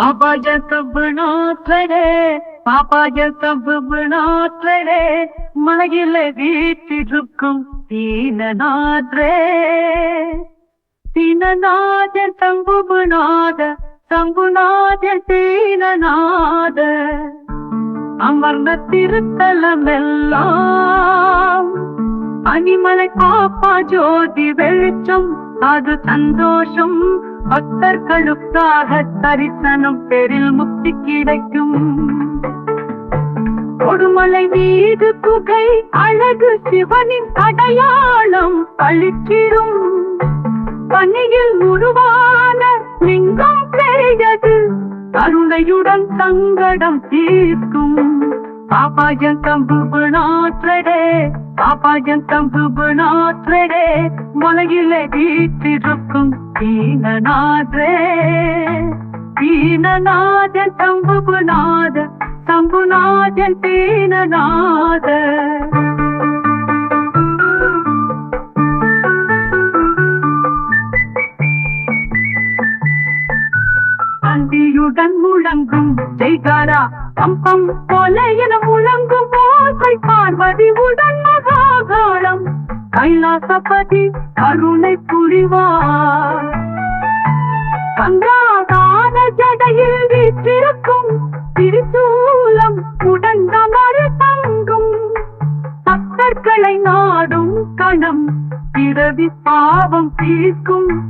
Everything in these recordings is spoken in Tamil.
பாப்பாஜ தப்பு நாற்றடே பாப்பாஜ தப்பு நாற்றடே மலையில வீட்டிருக்கும் தீனநாத்ரே. தீனநாத தம்புபுநாத தம்புநாத தீனநாத. அமர்ந்த திருத்தலம் எல்லாம் அனிமலை பாப்பா ஜோதி வெளிச்சம் அது சந்தோஷம். பக்தர்களுக்காக தரிசனம் பெரில் முக்தி கிடைக்கும். கொடுமலை மீது புகை அழகு சிவனின் அடையாளம் பளிச்சிடும் பணியில் உருவான லிங்கம் பெரியது கருணையுடன் சங்கடம் தீர்க்கும். பாபாஜம் தம்பு நாற்றடே பாப்பாஜன் தம்பு நாற்றடே மலையிலே வீட்டிருக்கும் தீனநாதே தீனநாத தம்புநாத தம்புநாதன் தீனநாத அந்தியுடன் முழங்கும் ஜெய்காரா பம்பம் போல என முழங்கும் போல் பார்வதி உடன் மகாகாரம் கைலாசபதி கருணை புரிவார். கங்காதான ஜடையில் வீற்றிருக்கும் திருச்சூலம் உடன் அமர் தங்கும். பக்தர்களை நாடும் கணம் பிறவி பாவம் தீர்க்கும்.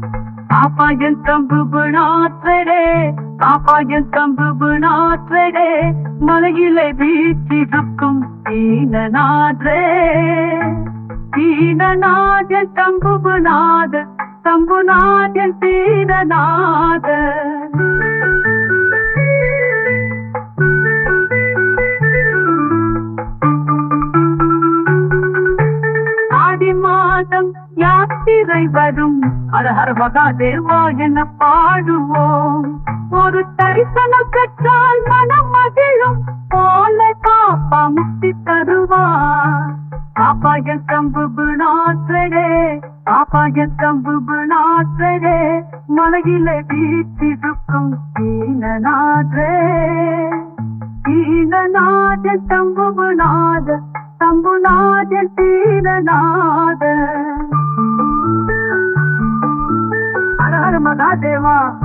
பாப்பா என் தம்பு நாற்றடே பாப்பாயன் தம்பு நாற்றடே மலையிலே வீற்றிருக்கும் தீனநாதே. தீனநாத தம்புநாத தம்புநாத தீனநாத ஆடி மாதம் யாத்திரை வரும் அரஹர் மகாதேவா என பாடுவோம். ஒரு தரிசனம் பெற்றால் மனம் மகிழும். போல பாப்பா முக்தி தருவார். பாப்பாய தம்பு நாற்றடே பாப்பாய தம்பு நாற்றடே மலையில வீட்டிருக்கும் தீனநாதே தீனநாத தம்புநாத தம்புநாத தீனநாத மகாதேவா.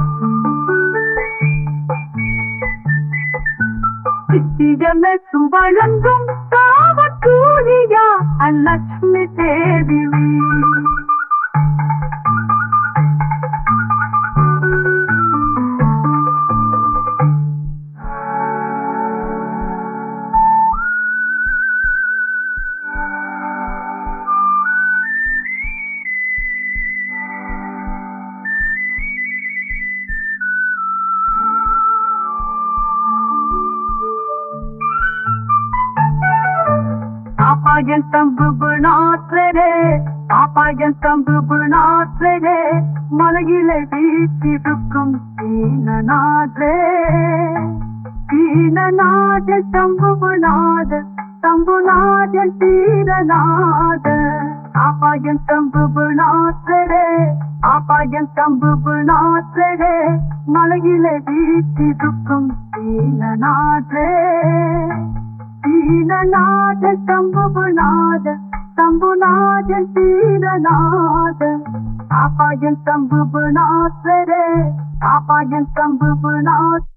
சித்திகமே சுவழங்கும் காவக்கூலியா அலட்சுமி தேவி. பாப்பாயன் தம்பு நாற்றடே பாப்பாயன் தம்பு நாற்றடே மலையிலே வீட்டிருக்கும் தீனநாதே. தீனநாத தம்புநாத தம்புநாத தீரநாத பாப்பாயன் தம்பு நாற்றடே பாப்பாயன் தம்பு நாற்றடே மலையிலே வீட்டிருக்கும் தீனநாதே. தீரநாத தம்புநாத தம்புநாத தீரநாத. பாப்பாயன் தம்புநாதரே பாப்பாயன் தம்புநாத